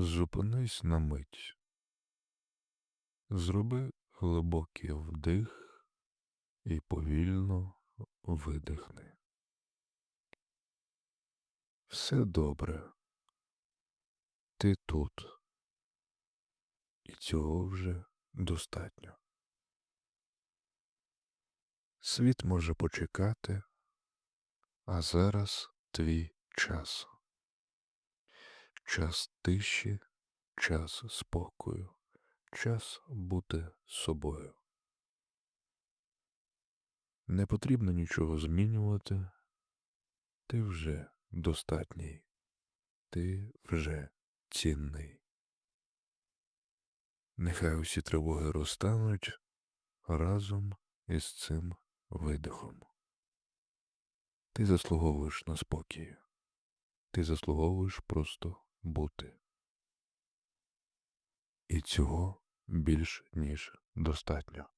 Зупинись на мить. Зроби глибокий вдих і повільно видихни. Все добре. Ти тут. І цього вже достатньо. Світ може почекати, а зараз твій час. Час тиші, час спокою, час бути собою. Не потрібно нічого змінювати. Ти вже достатній. Ти вже цінний. Нехай усі тривоги розтануть разом із цим видихом. Ти заслуговуєш на спокій. Ти заслуговуєш просто бути. І цього більш ніж достатньо.